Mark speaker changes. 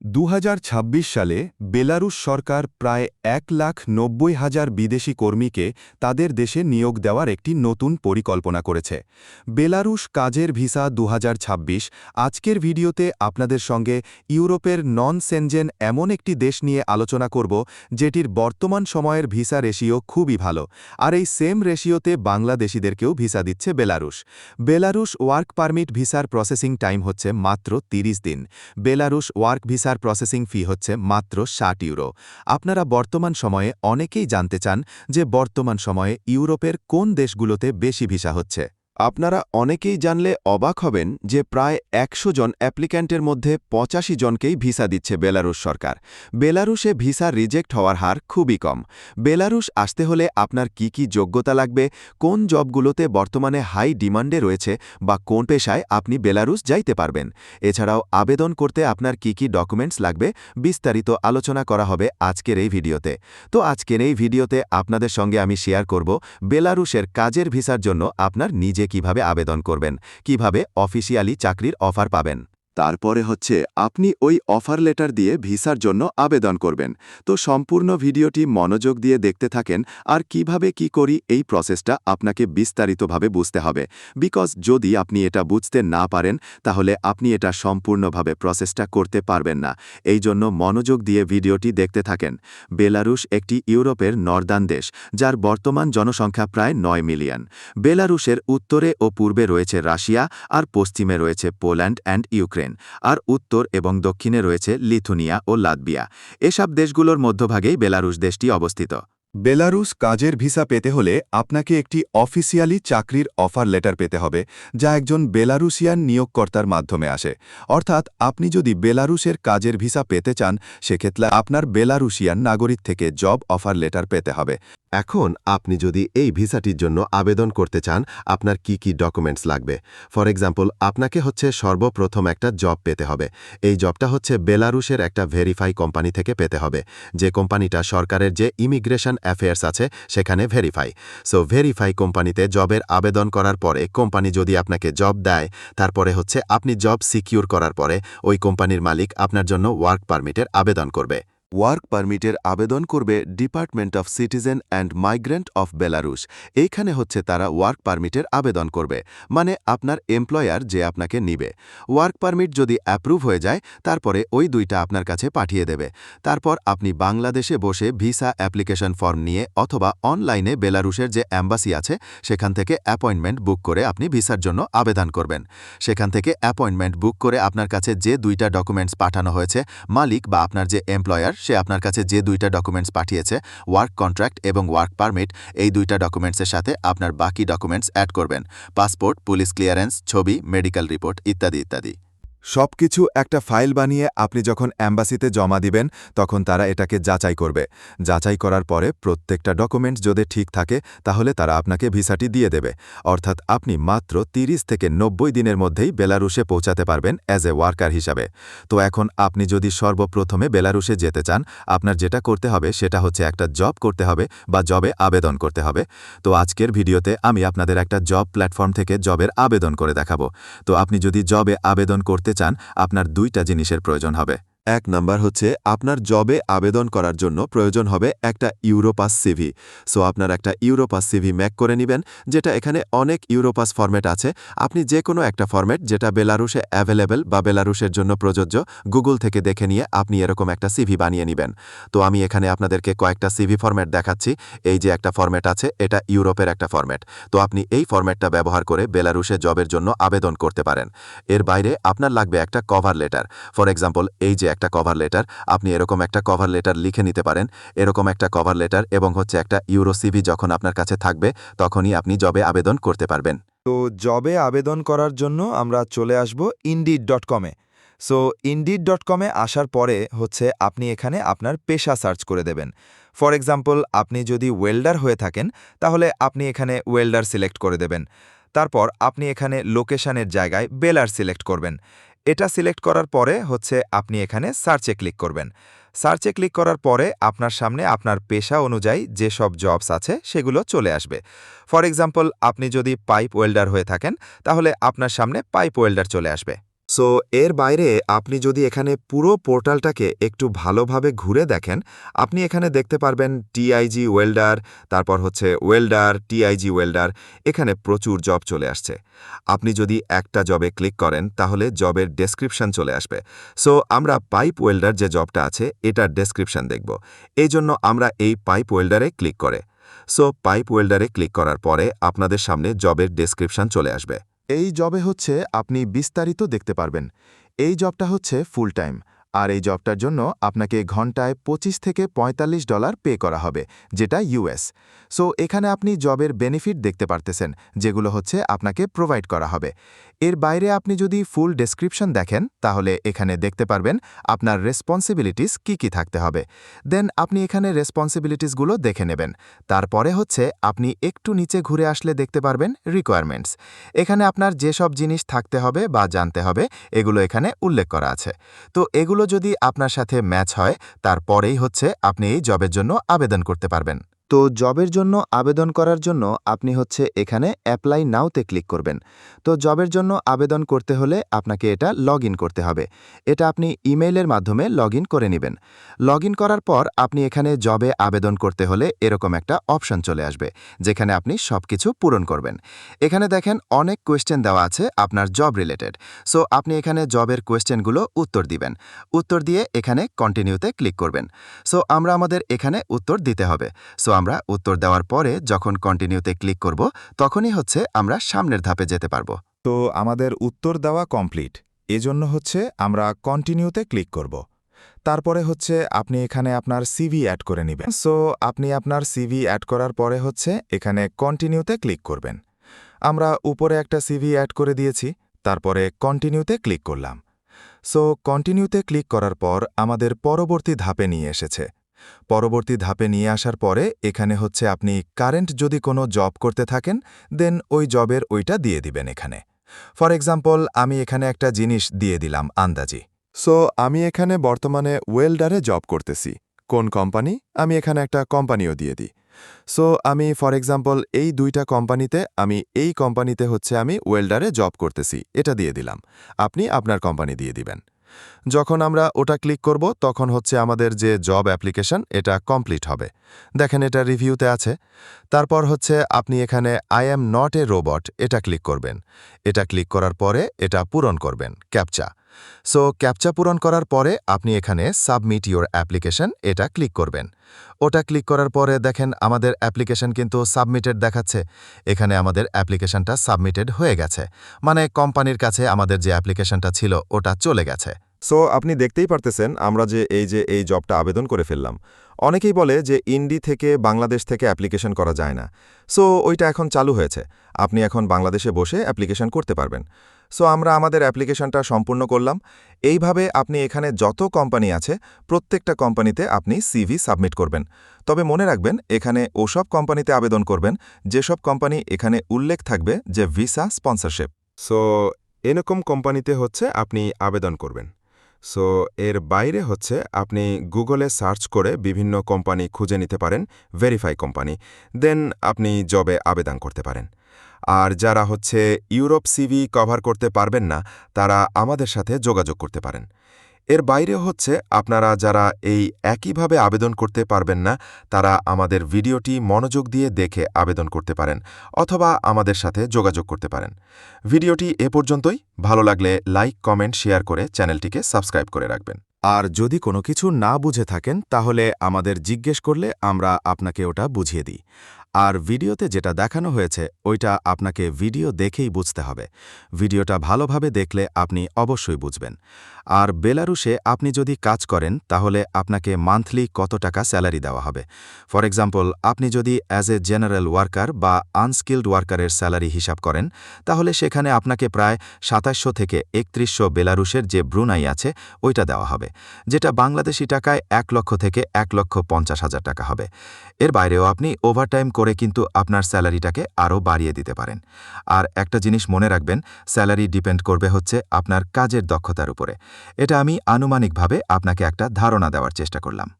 Speaker 1: দু হাজার ছাব্বিশ সালে বেলারুশ সরকার প্রায় এক লাখ নব্বই হাজার বিদেশি কর্মীকে তাদের দেশে নিয়োগ দেওয়ার একটি নতুন পরিকল্পনা করেছে। বেলারুশ কাজের ভিসা দু হাজার ছাব্বিশ, আজকের ভিডিওতে আপনাদের সঙ্গে ইউরোপের নন সেনজেন এমন একটি দেশ নিয়ে আলোচনা করব, যেটির বর্তমান সময়ের ভিসা রেশিও খুবই ভালো, আর এই সেম রেশিওতে বাংলাদেশিদেরকেও ভিসা দিচ্ছে বেলারুশ। বেলারুশ ওয়ার্ক পারমিট ভিসার প্রসেসিং টাইম হচ্ছে মাত্র ৩০ দিন। বেলারুশ ওয়ার্ক ভিসার প্রসেসিং ফি হচ্ছে মাত্র ষাট ইউরো। আপনারা বর্তমান সময়ে অনেকেই জানতে চান যে বর্তমান সময়ে ইউরোপের কোন দেশগুলোতে বেশি ভিসা হচ্ছে।
Speaker 2: আপনারা অনেকেই জানলে অবাক হবেন যে প্রায় একশো জন অ্যাপ্লিক্যান্টের মধ্যে পঁচাশি জনকেই ভিসা দিচ্ছে বেলারুশ সরকার। বেলারুশে ভিসা রিজেক্ট হওয়ার হার খুবই কম। বেলারুশ আসতে হলে আপনার কি কি যোগ্যতা লাগবে, কোন জবগুলোতে বর্তমানে হাই ডিমান্ডে রয়েছে বা কোন পেশায় আপনি বেলারুশ যাইতে পারবেন। এছাড়াও আবেদন করতে আপনার কি কি ডকুমেন্টস লাগবে, বিস্তারিত আলোচনা করা হবে আজকের এই ভিডিওতে। তো আজকের এই ভিডিওতে আপনাদের সঙ্গে আমি শেয়ার করব বেলারুশের কাজের ভিসার জন্য আপনার নিজে কীভাবে আবেদন করবেন? কীভাবে অফিসিয়ালি চাকরির অফার পাবেন? তারপরে হচ্ছে, আপনি ওই অফার লেটার দিয়ে ভিসার জন্য আবেদন করবেন। তো সম্পূর্ণ ভিডিওটি মনোযোগ দিয়ে দেখতে থাকেন, আর কীভাবে কি করি এই প্রসেসটা আপনাকে বিস্তারিতভাবে বুঝতে হবে। বিকজ যদি আপনি এটা বুঝতে না পারেন, তাহলে আপনি এটা সম্পূর্ণভাবে প্রসেসটা করতে পারবেন না। এই জন্য মনোযোগ দিয়ে ভিডিওটি দেখতে থাকেন। বেলারুশ একটি ইউরোপের নর্দান দেশ, যার বর্তমান জনসংখ্যা প্রায় নয় মিলিয়ন। বেলারুশের উত্তরে ও পূর্বে রয়েছে রাশিয়া, আর পশ্চিমে রয়েছে পোল্যান্ড অ্যান্ড ইউক্রেন। আর উত্তর এবং দক্ষিণে রয়েছে লিথুনিয়া ও লাতবিয়া এসব দেশগুলোর মধ্যভাগেই বেলারুশ দেশটি অবস্থিত।
Speaker 1: বেলারুস কাজের ভিসা পেতে হলে আপনাকে একটি অফিসিয়ালি চাকরির অফার লেটার পেতে হবে, যা একজন বেলারুসিয়ান নিয়োগকর্তার মাধ্যমে আসে। অর্থাৎ আপনি যদি বেলারুসের কাজের ভিসা পেতে চান, সেক্ষেত্রে আপনার বেলারুসিয়ান নাগরিক থেকে জব অফার লেটার পেতে হবে।
Speaker 2: এখন আপনি যদি এই ভিসাটির জন্য আবেদন করতে চান, আপনার কি কি ডকুমেন্টস লাগবে? ফর এক্সাম্পল, আপনাকে হচ্ছে সর্বপ্রথম একটা জব পেতে হবে। এই জবটা হচ্ছে বেলারুশের একটা ভেরিফাই কোম্পানি থেকে পেতে হবে। যে কোম্পানিটা সরকারের যে ইমিগ্রেশন অ্যাফেয়ার্স আছে, সেখানে ভেরিফাই। সো, ভেরিফাই কোম্পানিতে জবের আবেদন করার পরে কোম্পানি যদি আপনাকে জব দেয়, তারপরে হচ্ছে আপনি জব সিকিউর করার পরে ওই কোম্পানির মালিক আপনার জন্য ওয়ার্ক পারমিটের আবেদন করবে। ওয়ার্ক পারমিটের আবেদন করবে department of citizen and migrant of Belarus. এইখানে হচ্ছে তারা ওয়ার্ক পারমিটের আবেদন করবে মানে আপনার এমপ্লয়ার যে আপনাকে নিবে। ওয়ার্ক পারমিট যদি অ্যাপ্রুভ হয়ে যায়, তারপরে ওই দুইটা আপনার কাছে পাঠিয়ে দেবে। তারপর আপনি বাংলাদেশে বসে ভিসা অ্যাপ্লিকেশন ফর্ম নিয়ে অথবা অনলাইনে বেলারুশের যে অ্যাম্বাসি আছে, সেখান থেকে অ্যাপয়েন্টমেন্ট বুক করে আপনি ভিসার জন্য আবেদন করবেন। সেখান থেকে অ্যাপয়েন্টমেন্ট বুক করে আপনার কাছে যে দুইটা ডকুমেন্টস পাঠানো হয়েছে, মালিক বা আপনার যে এমপ্লয়ার সে আপনার কাছে যে দুইটা ডকুমেন্টস পাঠিয়েছে ওয়ার্ক কন্ট্রাক্ট এবং ওয়ার্ক পারমিট এই দুইটা ডকুমেন্টসের সাথে আপনার বাকি ডকুমেন্টস অ্যাড করবেন। পাসপোর্ট পুলিশ ক্লিয়ারেন্স ছবি মেডিকেল রিপোর্ট ইত্যাদি ইত্যাদি।
Speaker 1: সবকিছু একটা ফাইল বানিয়ে আপনি যখন অ্যাম্বাসিতে জমা দিবেন, তখন তারা এটাকে যাচাই করবে। যাচাই করার পরে প্রত্যেকটা ডকুমেন্টস যদি ঠিক থাকে, তাহলে তারা আপনাকে ভিসাটি দিয়ে দেবে। অর্থাৎ আপনি মাত্র ৩০ থেকে নব্বই দিনের মধ্যেই বেলারুশে পৌঁছাতে পারবেন অ্যাজ এ ওয়ার্কার হিসাবে। তো এখন আপনি যদি সর্বপ্রথমে বেলারুশে যেতে চান, আপনার যেটা করতে হবে সেটা হচ্ছে একটা জব করতে হবে বা জবে আবেদন করতে হবে। তো আজকের ভিডিওতে আমি আপনাদের একটা জব প্ল্যাটফর্ম থেকে জবের আবেদন করে দেখাবো। তো আপনি যদি জবে আবেদন করতে চান আপনার দুইটা জিনিসের প্রয়োজন হবে।
Speaker 2: এক নাম্বার হচ্ছে, আপনার জবে আবেদন করার জন্য প্রয়োজন হবে একটা ইউরোপাস সিভি। সো, আপনার একটা ইউরোপাস সিভি ম্যাক করে নেবেন, যেটা এখানে অনেক ইউরোপাস ফরম্যাট আছে। আপনি যে কোনো একটা ফরম্যাট, যেটা বেলারুশে অ্যাভেলেবেল বা বেলারুশের জন্য প্রযোজ্য, গুগল থেকে দেখে নিয়ে আপনি এরকম একটা সিভি বানিয়ে নেবেন। তো, আমি এখানে আপনাদেরকে কয়েকটা সিভি ফরম্যাট দেখাচ্ছি। এই যে একটা ফরম্যাট আছে, এটা ইউরোপের একটা ফরম্যাট। তো, আপনি এই ফরম্যাটটা ব্যবহার করে বেলারুশে জবের জন্য আবেদন করতে পারেন। এর বাইরে আপনার লাগবে একটা কভার লেটার। ফর এক্সাম্পল, এই যে একটা কভার লেটার আপনি এরকম একটা কভার লেটার লিখে নিতে পারেন, এরকম একটা কভার লেটার এবং হচ্ছে একটা ইউরো সিভি যখন আপনার কাছে থাকবে, তখনই আপনি জবে আবেদন করতে পারবেন।
Speaker 3: তো জবে আবেদন করার জন্য আমরা চলে আসব ইন্ডিড ডট কমে সো ইন্ডিড ডট কমে আসার পরে হচ্ছে আপনি এখানে আপনার পেশা সার্চ করে দেবেন। ফর এক্সাম্পল আপনি যদি ওয়েল্ডার হয়ে থাকেন, তাহলে আপনি এখানে ওয়েল্ডার সিলেক্ট করে দেবেন। তারপর আপনি এখানে লোকেশনের জায়গায় বেলার সিলেক্ট করবেন। এটা সিলেক্ট করার পরে হচ্ছে আপনি এখানে সার্চে ক্লিক করবেন। সার্চে ক্লিক করার পরে আপনার সামনে আপনার পেশা অনুযায়ী যেসব জবস আছে সেগুলো চলে আসবে। ফর এক্সাম্পল, আপনি যদি পাইপ ওয়েল্ডার হয়ে থাকেন, তাহলে আপনার সামনে পাইপ ওয়েল্ডার চলে আসবে। সো এর বাইরে আপনি যদি এখানে পুরো পোর্টালটাকে একটু ভালোভাবে ঘুরে দেখেন, আপনি এখানে দেখতে পারবেন টিআইজি ওয়েল্ডার তারপর হচ্ছে ওয়েল্ডার টিআইজি ওয়েল্ডার এখানে প্রচুর জব চলে আসছে। আপনি যদি একটা জবে ক্লিক করেন, তাহলে জবের ডেসক্রিপশন চলে আসবে। সো আমরা পাইপ ওয়েল্ডার যে জবটা আছে, এটার ডেসক্রিপশন দেখব। এই জন্য আমরা এই পাইপ ওয়েল্ডারে ক্লিক করে। সো পাইপ ওয়েল্ডারে ক্লিক করার পরে আপনাদের সামনে জবের ডেসক্রিপশন চলে আসবে।
Speaker 2: এই জবে হচ্ছে আপনি বিস্তারিত দেখতে পারবেন। এই জবটা হচ্ছে ফুল টাইম আর এই জবটার জন্য আপনাকে ঘন্টায় ২৫ থেকে ৪৫ ডলার পে করা হবে, যেটা ইউএস সো, এখানে আপনি জবের বেনিফিট দেখতে পারতেছেন, যেগুলো হচ্ছে আপনাকে প্রোভাইড করা হবে। এর বাইরে আপনি যদি ফুল ডেসক্রিপশন দেখেন, তাহলে এখানে দেখতে পারবেন আপনার রেসপন্সিবিলিটিস কি কি থাকতে হবে। দেন, আপনি এখানে রেসপন্সিবিলিটিসগুলো দেখে নেবেন। তারপরে হচ্ছে আপনি একটু নিচে ঘুরে আসলে দেখতে পারবেন রিকোয়ারমেন্টস। এখানে আপনার যেসব জিনিস থাকতে হবে বা জানতে হবে, এগুলো এখানে উল্লেখ করা আছে। তো যদি আপনার সাথে ম্যাচ হয় তারপরেই হচ্ছে আপনি এই জবের জন্য আবেদন করতে পারবেন। তো জবের জন্য আবেদন করার জন্য আপনি হচ্ছে এখানে অ্যাপ্লাই নাওতে ক্লিক করবেন। তো জবের জন্য আবেদন করতে হলে আপনাকে এটা লগ করতে হবে। এটা আপনি ইমেইলের মাধ্যমে লগ করে নেবেন। লগ করার পর আপনি এখানে জবে আবেদন করতে হলে এরকম একটা অপশন চলে আসবে, যেখানে আপনি সব কিছু পূরণ করবেন। এখানে দেখেন অনেক কোয়েশ্চেন দেওয়া আছে আপনার জব রিলেটেড সো আপনি এখানে জবের কোয়েশ্চেনগুলো উত্তর দিবেন। উত্তর দিয়ে এখানে কন্টিনিউতে ক্লিক করবেন। সো আমরা আমাদের এখানে উত্তর দিতে হবে। সো আমরা উত্তর দেওয়ার পরে যখন কন্টিনিউতে ক্লিক করব, তখনই হচ্ছে আমরা সামনের ধাপে যেতে পারব।
Speaker 4: তো আমাদের উত্তর দেওয়া কমপ্লিট এজন্য হচ্ছে আমরা কন্টিনিউতে ক্লিক করব। তারপরে হচ্ছে আপনি এখানে আপনার সিভি অ্যাড করে নেবেন। সো আপনি আপনার সিভি অ্যাড করার পরে হচ্ছে এখানে কন্টিনিউতে ক্লিক করবেন। আমরা উপরে একটা সিভি অ্যাড করে দিয়েছি, তারপরে কন্টিনিউতে ক্লিক করলাম। সো কন্টিনিউতে ক্লিক করার পর আমাদের পরবর্তী ধাপে নিয়ে এসেছে। পরবর্তী ধাপে নিয়ে আসার পরে এখানে হচ্ছে আপনি কারেন্ট যদি কোনো জব করতে থাকেন, দেন ওই জবের ওইটা দিয়ে দিবেন এখানে। ফর এক্সাম্পল, আমি এখানে একটা জিনিস দিয়ে দিলাম আন্দাজি। সো, আমি এখানে বর্তমানে ওয়েল্ডারে জব করতেছি। কোন কোম্পানি? আমি এখানে একটা কোম্পানিও দিয়ে দিই। সো, আমি ফর এক্সাম্পল, এই দুইটা কোম্পানিতে, আমি এই কোম্পানিতে হচ্ছে আমি ওয়েল্ডারে জব করতেছি। এটা দিয়ে দিলাম। আপনি আপনার কোম্পানি দিয়ে দিবেন। যখন আমরা ওটা ক্লিক করব, তখন হচ্ছে আমাদের যে জব অ্যাপ্লিকেশন, এটা কমপ্লিট হবে। দেখেন এটা রিভিউতে আছে। তারপর হচ্ছে আপনি এখানে I am not a robot এটা ক্লিক করবেন। এটা ক্লিক করার পরে এটা পূরণ করবেন, ক্যাপচা। সো ক্যাপচা পূরণ করার পরে আপনি এখানে সাবমিট ইউর অ্যাপ্লিকেশন এটা ক্লিক করবেন। ওটা ক্লিক করার পরে দেখেন আমাদের অ্যাপ্লিকেশন কিন্তু সাবমিটেড দেখাচ্ছে। এখানে আমাদের অ্যাপ্লিকেশনটা সাবমিটেড হয়ে গেছে। মানে কোম্পানির কাছে আমাদের যে অ্যাপ্লিকেশনটা ছিল ওটা চলে গেছে।
Speaker 5: সো আপনি দেখতেই পারতেছেন আমরা যে এই যে এই জবটা আবেদন করে ফেললাম। অনেকেই বলে যে ইন্ডি থেকে বাংলাদেশ থেকে অ্যাপ্লিকেশন করা যায় না। সো ওইটা এখন চালু হয়েছে। আপনি এখন বাংলাদেশে বসে অ্যাপ্লিকেশন করতে পারবেন। সো আমরা আমাদের অ্যাপ্লিকেশনটা সম্পূর্ণ করলাম। এইভাবে আপনি এখানে যত কোম্পানি আছে, প্রত্যেকটা কোম্পানিতে আপনি সিভি সাবমিট করবেন। তবে মনে রাখবেন, এখানে ওসব কোম্পানিতে আবেদন করবেন, যেসব কোম্পানি এখানে উল্লেখ থাকবে যে ভিসা স্পন্সরশিপ।
Speaker 4: সো এরকম কোম্পানিতে হচ্ছে আপনি আবেদন করবেন। সো এর বাইরে হচ্ছে আপনি গুগলে সার্চ করে বিভিন্ন কোম্পানি খুঁজে নিতে পারেন ভেরিফাই কোম্পানি দেন আপনি জবে আবেদন করতে পারেন। আর যারা হচ্ছে ইউরোপ সিভি কভার করতে পারবেন না, তারা আমাদের সাথে যোগাযোগ করতে পারেন। এর বাইরে হচ্ছে আপনারা যারা এই একইভাবে আবেদন করতে পারবেন না, তারা আমাদের ভিডিওটি মনোযোগ দিয়ে দেখে আবেদন করতে পারেন অথবা আমাদের সাথে যোগাযোগ করতে পারেন। ভিডিওটি এ পর্যন্তই। ভালো লাগলে লাইক, কমেন্ট, শেয়ার করে চ্যানেলটিকে সাবস্ক্রাইব করে রাখবেন।
Speaker 2: আর যদি কোনো কিছু না বুঝে থাকেন, তাহলে আমাদের জিজ্ঞেস করলে আমরা আপনাকে ওটা বুঝিয়ে দিই। আর ভিডিওতে যেটা দেখানো হয়েছে, ওইটা আপনাকে ভিডিও দেখেই বুঝতে হবে। ভিডিওটা ভালোভাবে দেখলে আপনি অবশ্যই বুঝবেন। আর বেলারুশে আপনি যদি কাজ করেন, তাহলে আপনাকে মান্থলি কত টাকা স্যালারি দেওয়া হবে? ফর এক্সাম্পল, আপনি যদি অ্যাজ এ জেনারেল ওয়ার্কার বা আনস্কিল্ড ওয়ার্কারের স্যালারি হিসাব করেন, তাহলে সেখানে আপনাকে প্রায় সাতাশশো থেকে একত্রিশশো বেলারুশের যে ব্রুনাই আছে, ওইটা দেওয়া হবে, যেটা বাংলাদেশি টাকায় এক লক্ষ থেকে এক লক্ষ পঞ্চাশ হাজার টাকা হবে। এর বাইরেও আপনি ওভারটাইম করে কিন্তু আপনার স্যালারিটাকে আরও বাড়িয়ে দিতে পারেন। আর একটা জিনিস মনে রাখবেন, স্যালারি ডিপেন্ড করবে হচ্ছে আপনার কাজের দক্ষতার উপরে। এটা আমি আনুমানিকভাবে আপনাকে একটা ধারণা দেওয়ার চেষ্টা করলাম।